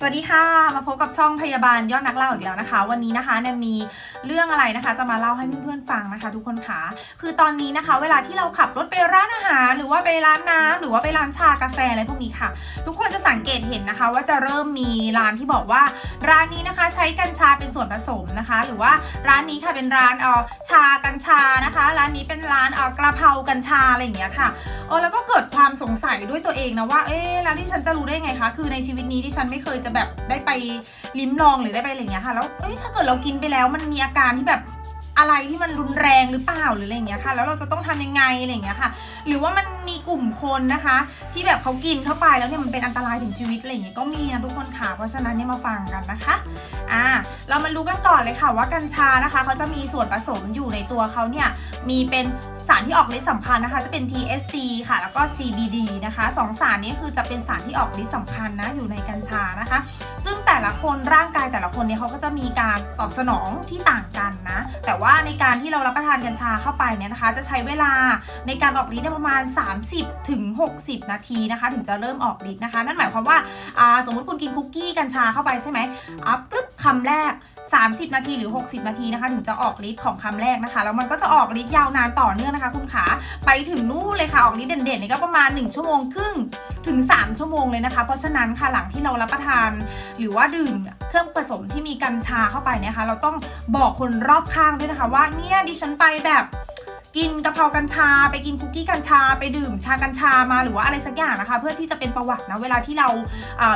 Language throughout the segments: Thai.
สวัสดีค่ะ มาพบกับช่องพยาบาลยอดนักเล่าอีกแล้วนะคะ วันนี้นะคะแนนมีเรื่องอะไรนะคะ จะมาเล่าให้เพื่อนๆฟังนะคะ ทุกคนค่ะคือตอนนี้นะคะ เวลาที่เราขับรถไปร้านอาหาร หรือว่าไปร้านน้ำหรือว่าไปร้านชากาแฟอะไรพวกนี้ค่ะ ทุกคนจะสังเกตเห็นนะคะ ว่าจะเริ่มมีร้านที่บอกว่า ร้านนี้นะคะใช้กัญชาเป็นส่วนผสมนะคะ หรือว่าร้านนี้ค่ะเป็นร้านเออชากัญชานะคะ ร้านนี้เป็นร้านเออกระเพรากัญชาอะไรอย่างเงี้ยค่ะเออแล้วก็เกิดความสงสัยด้วยตัวเองนะว่าเอ๊ะร้านที่ฉันจะรู้ได้ไงคะคือในชีวิตนี้ที่ฉันไม่เคยจะแบบได้ไปลิ้มลองหรือได้ไปอะไรอย่างเงี้ยค่ะ แล้วเอ้ยถ้าเกิดเรากินไปแล้วมันมีอาการที่แบบ อะไรที่มันรุนแรงหรือเปล่าหรืออะไรอย่างเงี้ยค่ะ แล้วเราจะต้องทำยังไงอะไรอย่างเงี้ยค่ะ หรือว่ามันมีกลุ่มคนนะคะ ที่แบบเขากินเข้าไปแล้วเนี่ยมันเป็นอันตรายถึงชีวิตอะไรอย่างเงี้ยก็มีนะทุกคนค่ะ เพราะฉะนั้นเนี่ยมาฟังกันนะคะอ่าเรามารู้กันก่อนเลยค่ะว่ากัญชานะคะเขาจะมีส่วนผสมอยู่ในตัวเขาเนี่ยมีเป็นสารที่ออกฤทธิ์สำคัญนะคะจะเป็น THC ค่ะ แล้วก็ CBD นะคะสองสารนี้คือจะเป็นสารที่ออกฤทธิ์สำคัญนะอยู่ในกัญชานะคะ ซึ่งแต่ละคนร่างกายแต่ละคนเนี่ยเขาก็จะมีการตอบสนองที่ต่างกัน แต่ว่าในการที่เรารับประทานกัญชาเข้าไปเนี่ยนะคะ จะใช้เวลาในการออกฤทธิ์เนี่ยประมาณ 30ถึง60 นาทีนะคะ ถึงจะเริ่มออกฤทธิ์นะคะ นั่นหมายความว่าสมมติคุณกินคุกกี้กัญชาเข้าไปใช่ไหมอัพปึ๊บ คำแรก 30 นาทีหรือ 60 นาทีนะคะ ถึงจะออกฤทธิ์ของคำแรกนะคะแล้วมันก็จะออกฤทธิ์ยาวนานต่อเนื่องนะคะ คุณขาไปถึงนู่นเลยค่ะออกฤทธิ์เด่นๆนี่ก็ประมาณ 1 ชั่วโมงครึ่งถึง 3 ชั่วโมงเลยนะคะ เพราะฉะนั้นค่ะหลังที่เรารับประทาน หรือว่าดื่มเครื่องผสมที่มีกัญชาเข้าไปเนยคะ เราต้องบอกคนรอบข้างด้วยนะคะ ว่าเนี่ยดิฉันไปแบบ กินกะเพรากัญชา ไปกินคุกกี้กัญชา ไปดื่มชากัญชามาหรือว่าอะไรสักอย่างนะคะ เพื่อที่จะเป็นประวัตินะเวลาที่เรา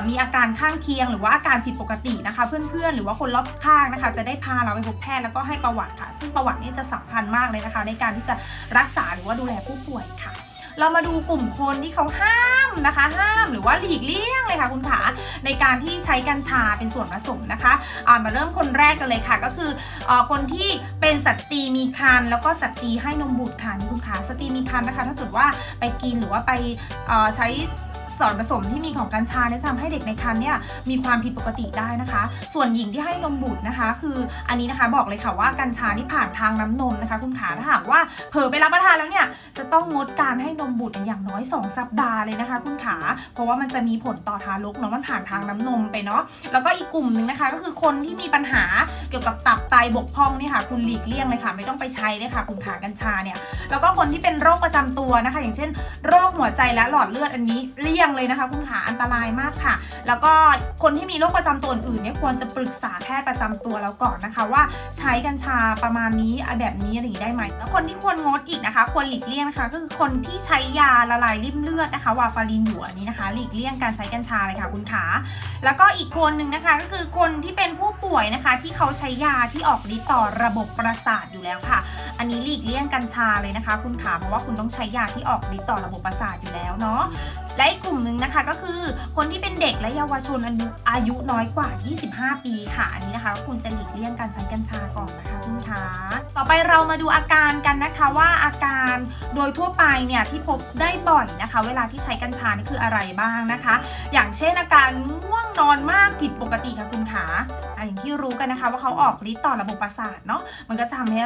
มีอาการข้างเคียง หรือว่าอาการผิดปกตินะคะ เพื่อนๆ หรือว่าคนรอบข้างนะคะ จะได้พาเราไปพบแพทย์แล้วก็ให้ประวัติค่ะ ซึ่งประวัตินี่จะสำคัญมากเลยนะคะ ในการที่จะรักษาหรือว่าดูแลผู้ป่วยค่ะ เรามาดูกลุ่มคนที่เขาห้าม นะคะห้ามหรือว่าหลีกเลี่ยงเลยค่ะคุณขาในการที่ใช้กัญชาเป็นส่วนผสมนะคะะมาเริ่มคนแรกกันเลยค่ะ ก็คืออคนที่เป็นสตรีมีครรภ์แล้วก็สตรีให้นมบุตรค่ะนี่คุณขาสตรีมีครรภ์นะคะ ถ้าเกิดว่าไปกินหรือว่าไปใช้ ส่วนผสมที่มีของกัญชาเนี่ยทำให้เด็กในครรภ์เนี่ยมีความผิดปกติได้นะคะ ส่วนหญิงที่ให้นมบุตรนะคะ คืออันนี้นะคะบอกเลยค่ะว่ากัญชานี่ผ่านทางน้ำนมนะคะ คุณขาถ้าหากว่าเผลอไปรับประทานแล้วเนี่ยจะต้องงดการให้นมบุตรอย่างน้อย 2 สัปดาห์เลยนะคะ คุณขา เพราะว่ามันจะมีผลต่อทารกเนาะมันผ่านทางน้ำนมไปเนาะแล้วก็อีกกลุ่มหนึ่งนะคะ ก็คือคนที่มีปัญหาเกี่ยวกับตับไตบกพร่องเนี่ยค่ะ คุณหลีกเลี่ยงเลยค่ะ ไม่ต้องไปใช้เลยค่ะคุณขากัญชาเนี่ยแล้วก็คนที่เป็นโรคประจำตัวนะคะ อย่างเช่น โรคหัวใจและหลอดเลือดอันนี้เลี่ยงเลยนะคะคุณขาอันตรายมากค่ะ แล้วก็คนที่มีโรคประจำตัวอื่นเนี่ยควรจะปรึกษาแพทย์ประจำตัวแล้วก่อนนะคะว่าใช้กัญชาประมาณนี้อะแบบนี้อะไรอย่างนี้ได้ไหมแล้วคนที่ควรงดอีกนะคะ ควรหลีกเลี่ยงนะคะก็คือคนที่ใช้ยาละลายริ่มเลือดนะคะวาฟารินอยู่อันนี้นะคะ หลีกเลี่ยงการใช้กัญชาเลยค่ะคุณขาแล้วก็อีกคนหนึ่งนะคะก็คือคนที่เป็นผู้ป่วยนะคะ ที่เขาใช้ยาที่ออกฤทธิ์ต่อระบบประสาทอยู่แล้วค่ะ อันนี้หลีกเลี่ยงกัญชาเลยนะคะ คุณขาเพราะว่าคุณต้องใช้ยาที่ออกฤทธิ์ต่อระบบประสาทอยู่แล้วเนาะ และอีกกลุ่มหนึ่งนะคะก็คือคนที่เป็นเด็กและเยาวชนอายุอายุน้อยกว่า 25 ปีค่ะ อันนี้นะคะ คุณจะหลีกเลี่ยงการใช้กัญชาก่อนนะคะคุณคะต่อไปเรามาดูอาการกันนะคะว่าอาการโดยทั่วไปเนี่ยที่พบได้บ่อยนะคะ เวลาที่ใช้กัญชานี่คืออะไรบ้างนะคะ อย่างเช่นอาการง่วงนอนมากผิดปกติค่ะคุณขา อย่างที่รู้กันนะคะ ว่าเขาออกฤทธิ์ต่อระบบประสาทเนาะมันก็จะทำให้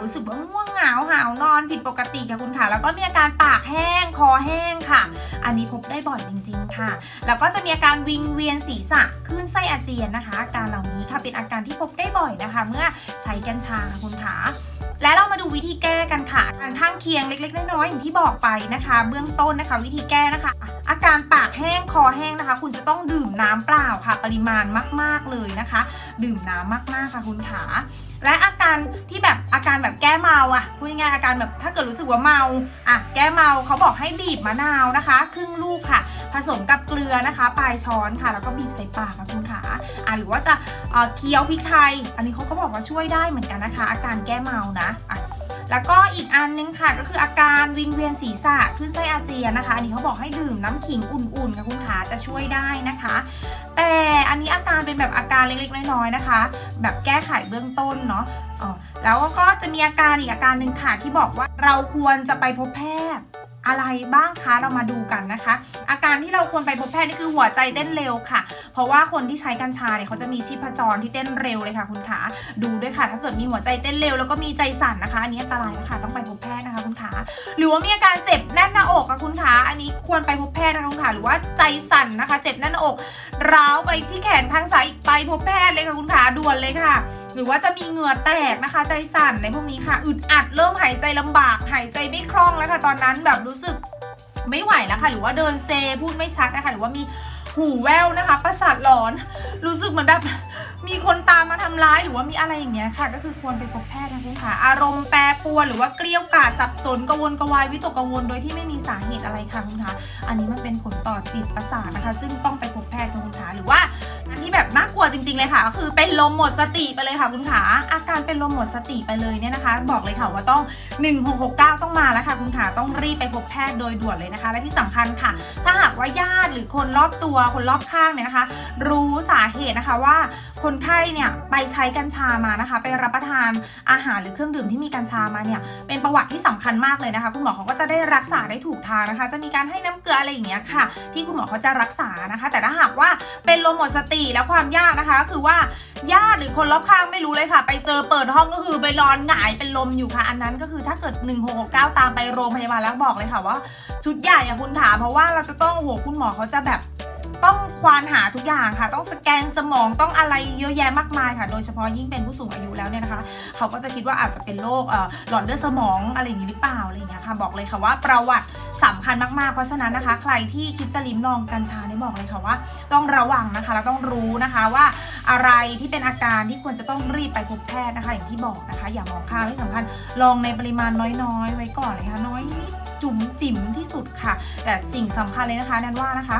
รู้สึกว่าง่วงเหงาหาวนอนผิดปกติค่ะคุณค่ะ แล้วก็มีอาการปากแห้งคอแห้งค่ะ อันนี้พบได้บ่อยจริง ๆ ค่ะ แล้วก็จะมีอาการวิงเวียนศีรษะคลื่นไส้อาเจียนนะคะอาการเหล่านี้ค่ะเป็นอาการที่พบได้บ่อยนะคะ เมื่อใช้กัญชาคุณคุณขา และเรามาดูวิธีแก้กันค่ะอาการข้างเคียงเล็กๆน้อยๆอย่างที่บอกไปนะคะ เบื้องต้นนะคะ วิธีแก้นะคะ อาการปากแห้งคอแห้งนะคะ คุณจะต้องดื่มน้ำเปล่าค่ะ ปริมาณมาก ๆเลยนะคะ ดื่มน้ำมากๆค่ะคุณขา และอาการที่แบบอาการแบบแก้เมาอะพูดง่ายๆอาการแบบถ้าเกิดรู้สึกว่าเมาอะแก้เมาเขาบอกให้บีบมะนาวนะคะ ครึ่งลูกค่ะ ผสมกับเกลือนะคะปลายช้อนค่ะ แล้วก็บีบใส่ปากค่ะคุณขาอะหรือว่าจะเอ่อเคี้ยวพริกไทย อันนี้เขาก็บอกว่าช่วยได้เหมือนกันนะคะ อาการแก้เมานะอะ แล้วก็อีกอันนึงค่ะก็คืออาการวิงเวียนศีรษะขึ้นไส้อาเจียนนะคะ อันนี้เขาบอกให้ดื่มน้ำขิงอุ่นๆค่ะคุณขาจะช่วยได้นะคะ แต่อันนี้อาการเป็นแบบอาการเล็กๆน้อยๆนะคะ แบบแก้ไขเบื้องต้นเนาะแล้วก็จะมีอาการอีกอาการหนึ่งค่ะที่บอกว่าเราควรจะไปพบแพทย์อะไรบ้างคะเรามาดูกันนะคะอา การที่เราควรไปพบแพทย์นี่คือหัวใจเต้นเร็วค่ะ เพราะว่าคนที่ใช้กัญชาเนี่ยเขาจะมีชีพจรที่เต้นเร็วเลยค่ะคุณขาดูด้วยค่ะ ถ้าเกิดมีหัวใจเต้นเร็วแล้วก็มีใจสั่นนะคะ อันนี้อันตรายนะคะต้องไปพบแพทย์นะคะคุณขาหรือว่ามีอาการเจ็บแน่นหน้าอกอะคุณขาอันนี้ควรไปพบแพทย์นะคะคุณขาหรือว่าใจสั่นนะคะ เจ็บแน่นหน้าอกร้าวไปที่แขนข้างซ้ายอีกไปพบแพทย์เลยค่ะคุณขาด่วนเลยค่ะ หรือว่าจะมีเหงื่อแตกนะคะ ใจสั่นในพวกนี้ค่ะ อึดอัดเริ่มหายใจลำบาก หายใจไม่คล่องแล้วค่ะ ตอนนั้นแบบรู้สึก ไม่ไหวแล้วค่ะ หรือว่าเดินเซพูดไม่ชัดนะคะหรือว่ามีหูแว่วนะคะ ประสาทหลอน รู้สึกเหมือนแบบ มีคนตามมาทำร้ายหรือว่ามีอะไรอย่างเงี้ยค่ะ ก็คือควรไปพบแพทย์นะคุณค่ะ อารมณ์แปรปรวนหรือว่าเกลี้ยวกล่อมสับสนกังวลกวายวิตกกังวลโดยที่ไม่มีสาเหตุอะไรค่ะคุณคะอันนี้มันเป็นผลต่อจิตประสาทนะคะ ซึ่งต้องไปพบแพทย์คุณคะหรือว่าอันที่แบบน่ากลัวจริง ๆเลยค่ะ ก็คือเป็นลมหมดสติไปเลยค่ะคุณขาอาการเป็นลมหมดสติไปเลยเนี่ยนะคะ บอกเลยค่ะว่าต้อง 1669 ต้องมาแล้วค่ะคุณขาต้องรีบไปพบแพทย์โดยด่วนเลยนะคะ และที่สำคัญค่ะ ถ้าหากว่าญาติหรือคนรอบตัวคนรอบข้างเนี่ยนะคะ รู้สาเหตุนะคะว่าคนไข้เนี่ยไปใช้กัญชามานะคะ ไปรับประทานอาหารหรือเครื่องดื่มที่มีกัญชามาเนี่ยเป็นประวัติที่สำคัญมากเลยนะคะ คุณหมอเขาก็จะได้รักษาได้ถูกทางนะคะ จะมีการให้น้ำเกลืออะไรอย่างเงี้ยค่ะ ที่คุณหมอเขาจะรักษานะคะ แต่ถ้าหากว่าเป็นลมหมดสติและความยากนะคะก็คือว่าญาติหรือคนรอบข้างไม่รู้เลยค่ะ ไปเจอเปิดห้องก็คือไปนอนหงายเป็นลมอยู่ค่ะ อันนั้นก็คือถ้าเกิด 1669 ตามไปโรงพยาบาลแล้วบอกเลยค่ะว่าชุดใหญ่อะคุณถามเพราะว่าเราจะต้องโหคุณหมอเขาจะแบบ ต้องควานหาทุกอย่างค่ะ ต้องสแกนสมองต้องอะไรเยอะแยะมากมายค่ะ โดยเฉพาะยิ่งเป็นผู้สูงอายุแล้วเนี่ยนะคะ เขาก็จะคิดว่าอาจจะเป็นโรคหลอดเลือดสมองอะไรอย่างนี้หรือเปล่าอะไรอย่างเงี้ยค่ะบอกเลยค่ะว่าประวัติสำคัญมากๆ เพราะฉะนั้นนะคะ ใครที่คิดจะลิ้มลองกัญชาเนี่ยบอกเลยค่ะว่า ต้องระวังนะคะแล้วต้องรู้นะคะว่าอะไรที่เป็นอาการที่ควรจะต้องรีบไปพบแพทย์นะคะ อย่างที่บอกนะคะ อย่ามองข้ามที่สำคัญลองในปริมาณน้อยๆ ไว้ก่อนเลยค่ะน้อยนิดจุ๋มจิ๋มที่สุดค่ะ แต่สิ่งสำคัญเลยนะคะ นั่นว่านะคะ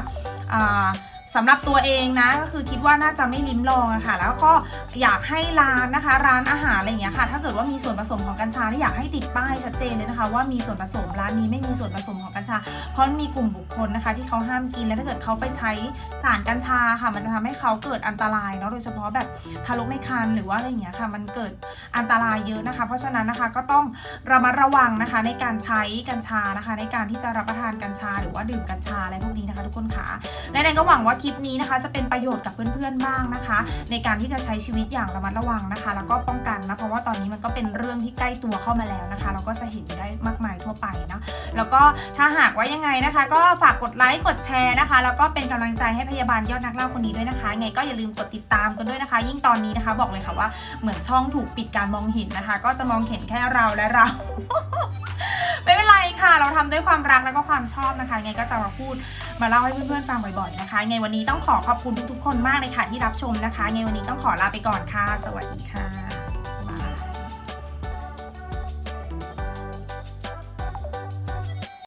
อ่า สำหรับตัวเองนะก็คือคิดว่าน่าจะไม่ลิ้มลองอะค่ะ แล้วก็อยากให้ร้านนะคะ ร้านอาหารอะไรอย่างเงี้ยค่ะ ถ้าเกิดว่ามีส่วนผสมของกัญชาที่อยากให้ติดป้ายชัดเจนเลยนะคะ ว่ามีส่วนผสมร้านนี้ไม่มีส่วนผสมของกัญชา เพราะมีกลุ่มบุคคลนะคะ ที่เขาห้ามกินและถ้าเกิดเขาไปใช้สารกัญชาค่ะ มันจะทำให้เขาเกิดอันตรายเนาะโดยเฉพาะแบบทารกในครรภ์หรือว่าอะไรอย่างเงี้ยค่ะ มันเกิดอันตรายเยอะนะคะ เพราะฉะนั้นนะคะก็ต้องระมัดระวังนะคะ ในการใช้กัญชานะคะ ในการที่จะรับประทานกัญชา หรือว่าดื่มกัญชาอะไรพวกนี้นะคะ ทุกคนค่ะและแนนก็หวังว่าลิปนี้นะคะจะเป็นประโยชน์กับเพื่อนๆบ้างนะคะ ในการที่จะใช้ชีวิตอย่างระมัดระวังนะคะ แล้วก็ป้องกันนะเพราะว่าตอนนี้มันก็เป็นเรื่องที่ใกล้ตัวเข้ามาแล้วนะคะ เราก็จะเห็นได้มากมายทั่วไปเนาะแล้วก็ถ้าหากว่ายังไงนะคะ ก็ฝากกดไลค์กดแชร์นะคะ แล้วก็เป็นกำลังใจให้พยาบาลยอดนักเล่าคนนี้ด้วยนะคะไงก็อย่าลืมกดติดตามกันด้วยนะคะ ยิ่งตอนนี้นะคะบอกเลยค่ะว่าเหมือนช่องถูกปิดการมองเห็นนะคะ ก็จะมองเห็นแค่เราและเราไม่เป็นไรค่ะ เราทำด้วยความรักแล้วก็ความชอบนะคะไงก็จะมาพูดมาเล่าให้เพื่อนๆฟังบ่อยๆนะคะไงวันนี้ต้องขอขอบคุณทุกๆ คนมากเลยค่ะที่รับชมนะคะในวันนี้ต้องขอลาไปก่อนค่ะ สวัสดีค่ะ